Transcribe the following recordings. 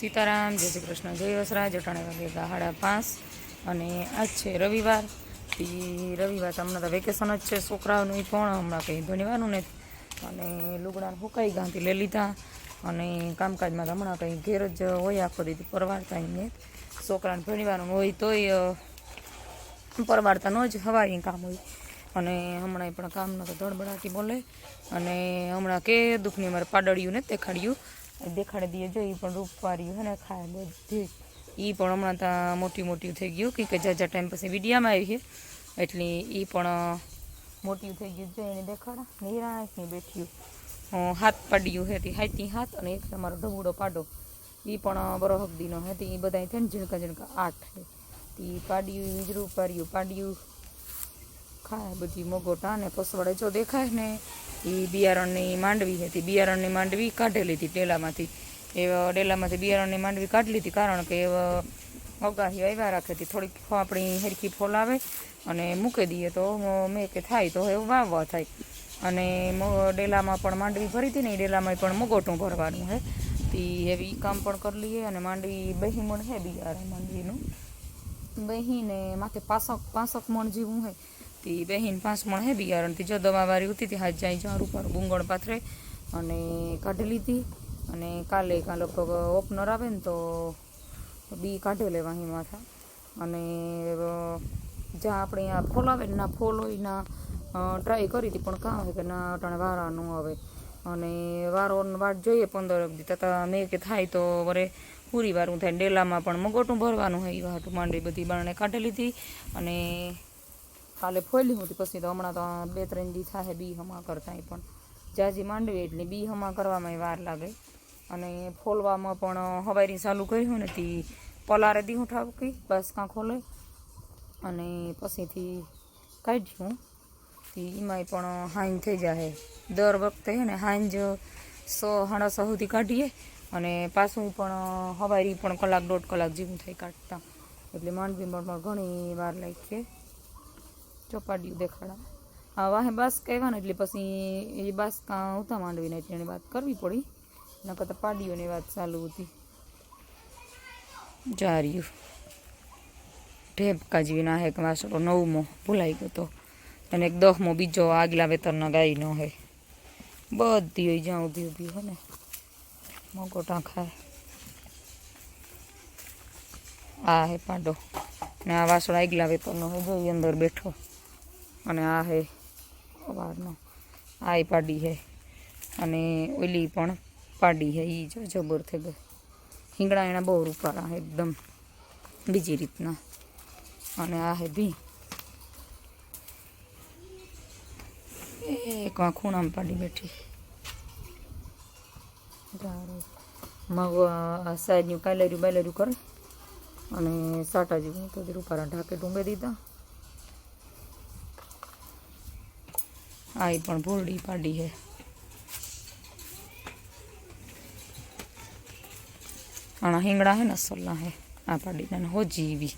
સીતારામ, જય શ્રી કૃષ્ણ, જય વસરા જટાણા વાગે સાડા પાંચ. અને આજ છે રવિવાર. ઈ રવિવાર તો હમણાં તો વેકેશન જ છે છોકરાઓનું પણ હમણાં કંઈ ભણવાનું નથી. અને લુગડાને હુકાઈ ગાંધી લઈ લીધા. અને કામકાજમાં તો હમણાં કંઈ ઘેર જ હોય આખો દીધી પરવારતા એમને છોકરાને ભણવાનું હોય તોય પરવારતા ન જ હવાય કામ હોય. અને હમણાં પણ કામનો તો ધડબડાટી બોલે. અને હમણાં કે દુઃખની અમારે પાડળિયું ને દેખાડ્યું. દેખાડી દઈએ. જો એ પણ રૂપવાર્યું હે ને ખાય બધી. એ પણ હમણાં ત્યાં મોટી મોટી થઈ ગયું કે જાજા ટાઈમ પછી વિડીયામાં આવી છે. એટલે એ પણ મોટી થઈ ગયું જો એને દેખાડા. નિરાશની બેઠ્યું હાથ પાડ્યું હતી હાથની હાથ અને એક તમારો ઢબુડો પાડો. એ પણ બરોહક દીનો હતી એ બધા છે ને ઝીણકા ઝીણકા આઠ એ પાડ્યું વીજળું પાડ્યું પાડ્યું. ખાય બધી મગોટા ને પસવાડે. જો દેખાય ને એ બિયારણની માંડવી હતી. બિયારણની માંડવી કાઢેલી હતી ડેલામાંથી. એ ડેલામાંથી બિયારણની માંડવી કાઢી લીધી કારણ કે અગાહી આવ્યા રાખે હતી. થોડીક આપણી હરખી ફોલાવે અને મૂકી દઈએ તો મેં કે થાય તો એવું વાવવા થાય. અને ડેલામાં પણ માંડવી ભરી હતી ને એ ડેલામાં પણ મગોટું ભરવાનું હે. તે એવી કામ પણ કરી લઈએ અને માંડવી બહી મણ હે બિયારણ માંડવીનું. બહીને માથે પાસક પાસક મણ જેવું હે. તી બહીન પાંચ મણ હે બિયારણથી. જો દવાવાળી ઉતી તી હાથ જાય જાર ઉપર ગુંગળ પાથરે અને કાઢી લીધી. અને કાલે કાં લગભગ ઓપનર આવે ને તો બી કાઢી લેવા અહીં માથા. અને જ્યાં આપણે આ ફોલ આવે ને ફોલ હોય, ના ટ્રાય કરી હતી, પણ કાં હોય કે ના, અટાણે વારા ન આવે. અને વારો વાટ જોઈએ પંદર દી તથા મેં કે થાય તો વરે પૂરી વારું થાય. ડેલામાં પણ મગોટું ભરવાનું હોય એ વાટું માંડી બધી બારણે કાઢી લીધી. અને કાલે ફોલી હતી, પછી તો હમણાં તો બે ત્રણ દી થાય બી હમા કરતા પણ. જાજી માંડવી એટલે બી હમા કરવામાં વાર લાગે. અને ફોલવામાં પણ હવારી ચાલુ કર્યું ને તી પલારે દી હું ઠાકી બસ કાં ખોલે. અને પછીથી કાઢ્યું. તી એમાંય પણ હાંજ થઈ જાય દર વખતે હે ને હાંજ સો હાડા સુધી કાઢીએ. અને પાછું પણ હવારી પણ કલાક દોઢ કલાક જેવું થઈ કાઢતા. એટલે માંડવીમાં પણ ઘણી વાર લાગી ચોપાડ્યું દેખાડા. હા, વાહે બાસ કહેવા ને એટલે પછી એ બાસ કાં ઉતા માંડવીને એટલે એની વાત કરવી પડી. એના કરતાં પાડીઓની વાત ચાલુ હતી. જાર્યું. ઢેબકા જેવી ના હે કે વાસળો નવમો ભૂલાઈ ગયો તો. અને એક દસમો બીજો આગલા વેતરના ગાયનો હે. બધી હોય જ્યાં ઊભી ઊભી હોય ને. મગોટા ખાય. આ હે પાડો. ને આ વાસળ આગલા વેતરનો હે જોઈ અંદર બેઠો. અને આ હે અવારનો આ એ પાડી હે. અને ઓલી પણ પાડી હે એ જો જબર થઈ ગઈ. હિંગડા એના બહુ રૂપાળા એકદમ, બીજી રીતના. અને આ હે ભી. એક ખૂણામાં પાડી બેઠી. મગ સાઈડની કાલેર્યું બાલેર્યું કરે. અને સાટા જેવું તો રૂપારા ઢાકે ડુંબે દીધા. આ ઈ પણ ભોરડી પાડી હે આના હિંગડા હે ને સલ્લા હે આ પાડી ને હોજી એવી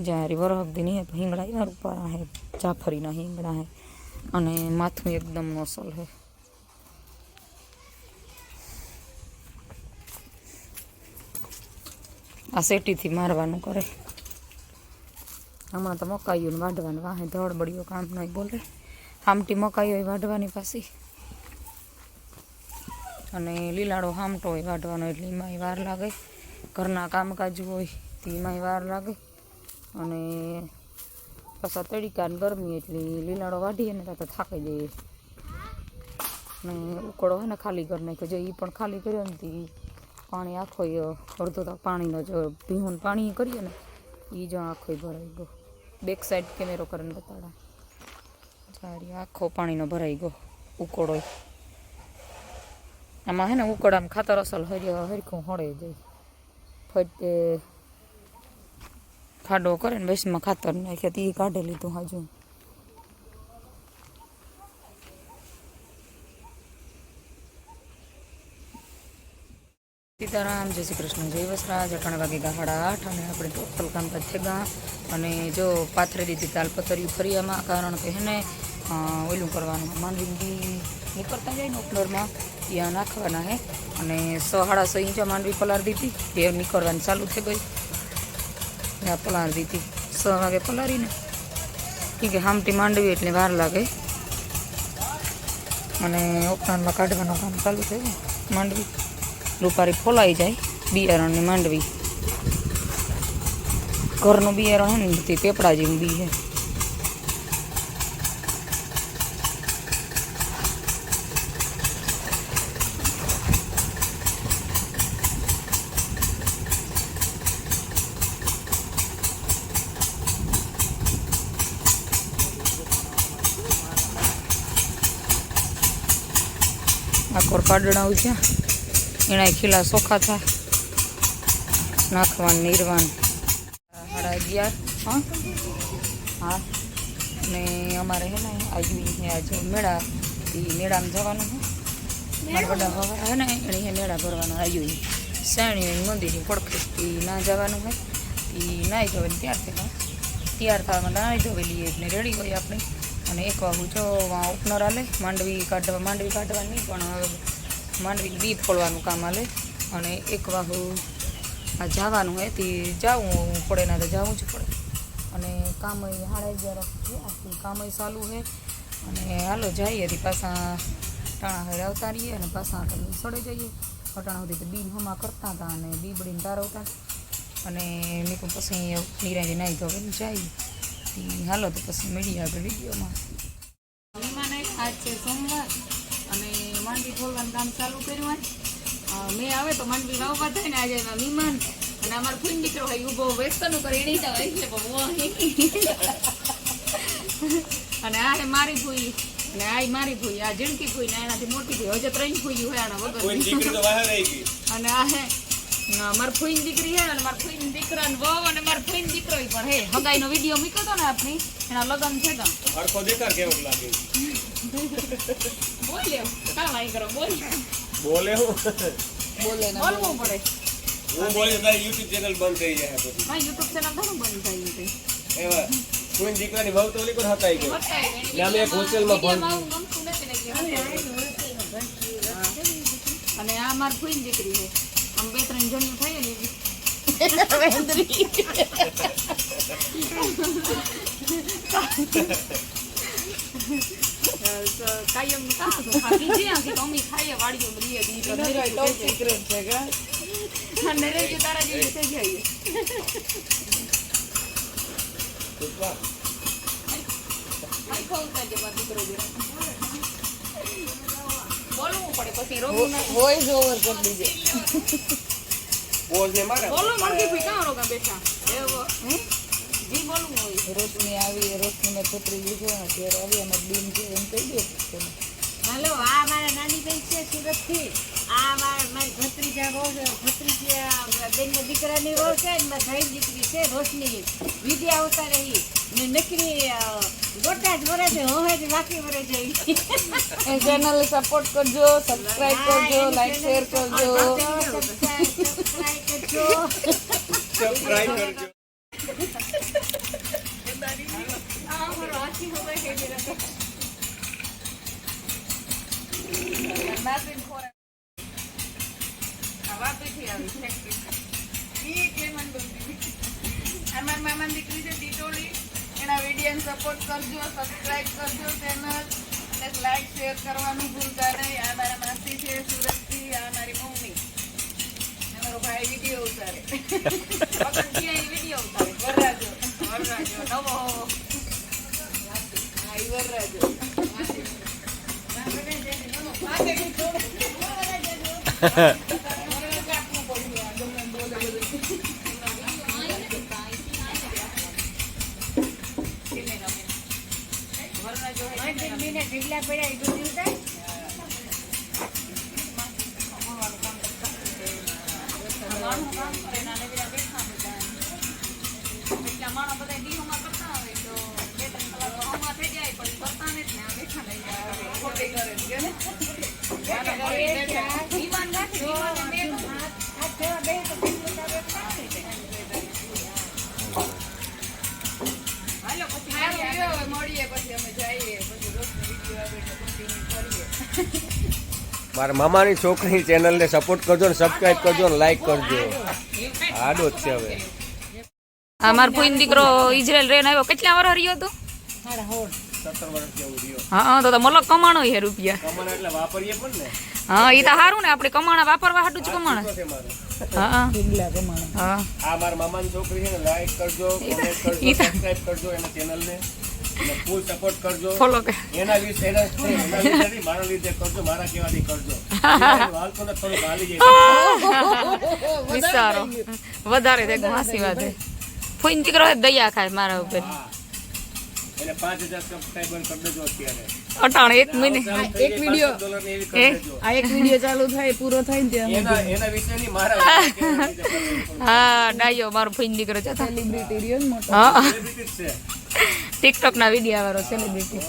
જ્યારે વરહક દી નહીં હે તો હિંગડા એવા રૂપારા હે જાફરીના હિંગડા હે અને માથું એકદમ નસલ હે આ સેટીથી મારવાનું કરે હમણાં તો મકાઈઓને વાઢવાનું વાહે ધડબડીઓ કામ નહીં બોલે હામટી મકાઈ હોય વાઢવાની પાછી. અને લીલાડો હામટો હોય વાઢવાનો એટલે એમાંય વાર લાગે. ઘરના કામકાજ હોય તો એમાંય વાર લાગે. અને પાછા તડીકા ગરમી એટલે લીલાડો વાઢીએ ને તો થાકી જઈએ. અને ઉકળો હોય ને ખાલી કરી નાખ્યો. જો એ પણ ખાલી કર્યો ને તે પાણી આખો અડધો તો પાણીનો જો ભીહું પાણી કરીએ ને એ જો આખો ભરાઈ ગયો. બેક સાઈડ કેમેરો કરીને બતાડા. સારી આખો પાણીનો ભરાઈ ગયો. ઉકળો આમાં હે ને ઉકળામાં ખાતર અસલ હરિયા હરખું હળે જાય. ફટે ખાડો કરે ને બેસમાં ખાતર નાખે એ કાઢી લીધું હાજુ. સીતારામ, જય શ્રી કૃષ્ણ, જય વસરાજ. અટાણે વાગે ગાહાડા આઠ અને આપણે ટોટલ કામકાજ છે ગા અને જો પાથરી દીધી તાલપતરી ફરિયામાં કારણ કે હેને ઓલું કરવાનું. માંડવી નીકળતા જાય ને ઉપનરમાં, ત્યાં નાખવાના હે. અને સો સાડા સો ઇંચા માંડવી પલાર દીધી એ નીકળવાની ચાલુ થઈ ગઈ. ત્યાં પલાર દીધી. સ વાગે પલારીને ઠીક છે હામટી માંડવી એટલે વાર લાગે. અને ઓપનારમાં કાઢવાનું કામ ચાલુ થઈ ગયું, માંડવી. રૂપારી ફોલાઈ જાય, બિયારણની માંડવી. ઘરનું બિયારણ હોય ને તે પેપડા જેવું બી છે આકોર પાડણા ઉજ્યા એના ખીલા સોખા થાય નાખવાનું, નીરવાનું. સાડા અગિયાર, હા? હા. ને અમારે હે ને, આજુ હે, આજે મેળા એ મેળામાં જવાનું છે મારા બધા હે ને એને હે મેળા ભરવાનો આવ્યું શ્રેણી મંદિરની પડખે એ ના જવાનું હોય એ નાહી ધોવે ને ત્યાર થયા તૈયાર થવામાં નાહી ધોવેલી એટલે રેડી હોય આપણે. અને એક વાગુ જો ઓપનર હાલે માંડવી કાઢવા, માંડવી કાઢવાની પણ માંડવી બી ફોડવાનું કામ આલે. અને એક વાગુ આ જવાનું હોય તે જાવું પડે ના તો જવું જ પડે. અને કામ હાડા અગિયાર છે આખું કામ ચાલુ છે અને હાલો જઈએ તે પાછા ટાણા હારે આવતા રહીએ અને પાછા તમે સડે જઈએ. અટાણા સુધી તો બી હમા કરતા હતા અને બી બળીને તારવતા. અને નીકળું પછી નિરાજી નાહી ધોવે જઈએ ઈ હાલો તો પછી મળીએ આગળ વિડીયોમાં. મહેમાન આજ છે સોમવાર અને માંડવી ખોલવાનું કામ ચાલુ કર્યું હોય. મેં આવે તો માંડવી વાવવા થાય ને આજે એમાં મહેમાન. અને અમારો ફૂન દીકરો હોય ઊભો વેસ્ટનું કરે એની તો હોય છે. અને આ મારી ભૂઈ અને આ મારી ભૂઈ આ જીણકી ભૂઈ ને એનાથી મોટી ભૂઈ. હજે ત્રણ ભૂઈ હોય આના વગર દીકરી તો બહાર રહી ગઈ. અને આ હે માર ફૂઈન દીકરી હે અને માર ફૂઈન દીકરા ને વહુ અને માર ફૂઈન દીકરો ય પણ હે હગાઈનો વીડિયો મૂક્યો તો ને આપની એના લગ્ન છે તો. હરખો દેખાર કેવો લાગે? બોલ લ્યો કામ કરો બોલ. બોલે હું? બોલવું પડે. હું બોલે તારી યુટ્યુબ ચેનલ બંધ થઈ જાય પછી. હા યુટ્યુબ ચેનલ ઘણું બંધ થઈ ગયું એવા કોઈ દીકરાની વહુ તો ઓલી પણ હતાઈ ગઈ. ને અમે એક હોસ્ટેલમાં ભણ અને આ માર ફૂઈન દીકરી છે. આમ બે ત્રણ જણ્યું થાય ને કાયમ કાં તો ખાતી છે આખી તો અમે ખાઈએ વાડીઓ બધી દી તો અને રે જે તારા જેવી થઈ જાય આઈ ખાઉં તાર જે મારો દીકરો જે. બોલવું પડે પછી રોગું ના વોઇસ ઓવર કરી દીજે. ને મારે બોલો મણકી ભાઈ કાં રોગા બેઠા? એવો. જી બોલવું હોય. રોશની આવી રોશનીને છોકરી લીધો ને ત્યારે આવી અને બીન છે એમ કહી દે હાલો આ મારા નાની બેન છે સુરતથી આ મારા મારી ભત્રીજા બહુ ભત્રીજા બેન દીકરાની બહુ છે મારી ભાઈ દીકરી છે રોશની. વિદ્યા આવતા રહી. ને નકરી ચેનલ સપોર્ટ કરજો સબસ્ક્રાઇબ કરજો લાઈક શેર કરજો સબસ્ક્રાઇબ કરજો સબસ્ક્રાઇબ કરજો આ મારો હાથી હવે કે મેરા તો બાપીન ખોરા આ વાપીથી આવી પ્રેક્ટિસ ઈ કે મન બોલતી અમાર મામાની દીકરી છે ટીટોળી એના વિડીયોને સપોર્ટ કરજો સબસ્ક્રાઇબ કરજો ચેનલ અને લાઈક શેર કરવાનું ભૂલતા નહીં આ મારા માસી છે સુરતથી આ મારી મમ્મી મારો ભાઈ વીડિયો ઉતારે વીડિયો ઉતારે વરરાજો વરરાજો નવો હા ઈ વરરાજો ઢીકલા પડ્યા એ બધું ઉતાર. આ જેવા બે તો ઢીકલું તારે પાડી દે. મળીએ, પછી અમે જઈએ પછી રોજનો વીડિયો મળીએ પછી અમે કરીએ મારા મામાની છોકરી ચેનલને સપોર્ટ કરજો ને સબસ્ક્રાઇબ કરજો ને લાઈક કરજો. આડો જ છે હવે. આ મારો ફૂઈન દીકરો ઇઝરાયલ રેન આવ્યો. કેટલા વાર રહ્યો હતો? સત્તર વર્ષ જેવું રહ્યો હા હા, તો તો મલક કમાણો હે રૂપિયા. કમાણા એટલે વાપરીએ પણ ને હા એ તો સારું ને આપણે કમાણા વાપરવા હાટું જ કમાણા. હા હા. આ મારા મામાની છોકરી છે ને લાઈક કરજો કોમેન્ટ કરજો સબસ્ક્રાઇબ કરજો એના ચેનલને. ફૂલ સપોર્ટ કરજો. ફોલો કે એના લીધે એના લીધે નહીં, મારા લીધે કરજો મારા કહેવાથી કરજો. હાલતો ને થોડુંક હાલી જાય વિચારો. વધારે દે હાસી વાત છે. ફૂઈન દીકરો હે દયા ખાય મારા ઉપર. એટલે પાંચ હજાર સબસ્ક્રાઈબર કરી દેજો અત્યારે. અટાણ એક મહિને. એક વીડિયો આ એક વીડિયો ચાલુ થાય પૂરો થાય ને ત્યાં એના એના વિશે નહીં મારા. હા ડાયો મારો ફૂઈન દીકરો છે સેલિબ્રિટી રહ્યો મોટો. હા. Celebrity છે. ટિકટોક ના વીડિયો વાળો સેલિબ્રિટી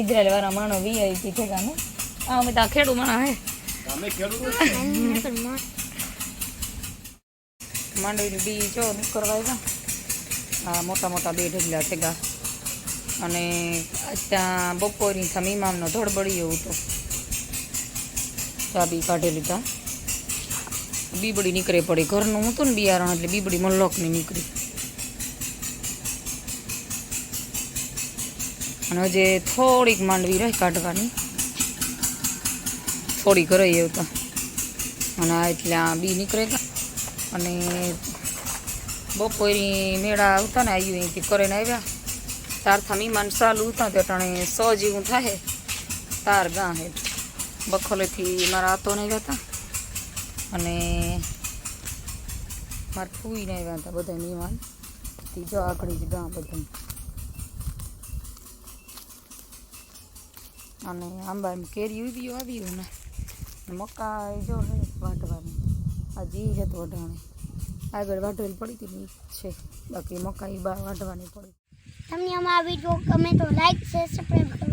ઇઝરાયલ વાળા માણો વીઆઈપી છે કાને આ અમે ત્યાં ખેડૂ માણા હે. માંડવીનું બી જો કરવા આ મોટા મોટા બે ઢગલા થેગા અને ત્યાં બપોરની થા મીમામનો ધડબડી એવું તો ચાબી કાઢી લીધા. બીબડી નીકળે પડી. ઘરનું હતું ને બિયારણ એટલે બીબડી મલ્લોકની નીકળી. અને હજે થોડીક માંડવી રહી કાઢવાની. થોડીક રહી એવું તો. અને આ એટલે આ બી નીકળે અને બપોરી મેળા આવતા ને આવ્યું અહીંથી કરીને આવ્યા. તાર થા મીમાન ચાલુ હતા તે ટાણે સો જેવું થાય તાર ગાં હે. બખોલેથી મારા આતો ને આવ્યા હતા અને મારા ફૂઈને આવ્યા હતા બધા મહેમાન જો આગળ જ ગાં બધા અને આંબા એમ કેરી ઊભી આવ્યું ને. મકા જો હે, વાટવાની. આ જી છે તો વઢાણે આગળ વાટવેલ પડી હતી છે. બાકી મકાઈ બા વાટવાની પડી. તમને અમારા વીડિયો ગમે તો લાઈક શેર સબસ્ક્રાઈબ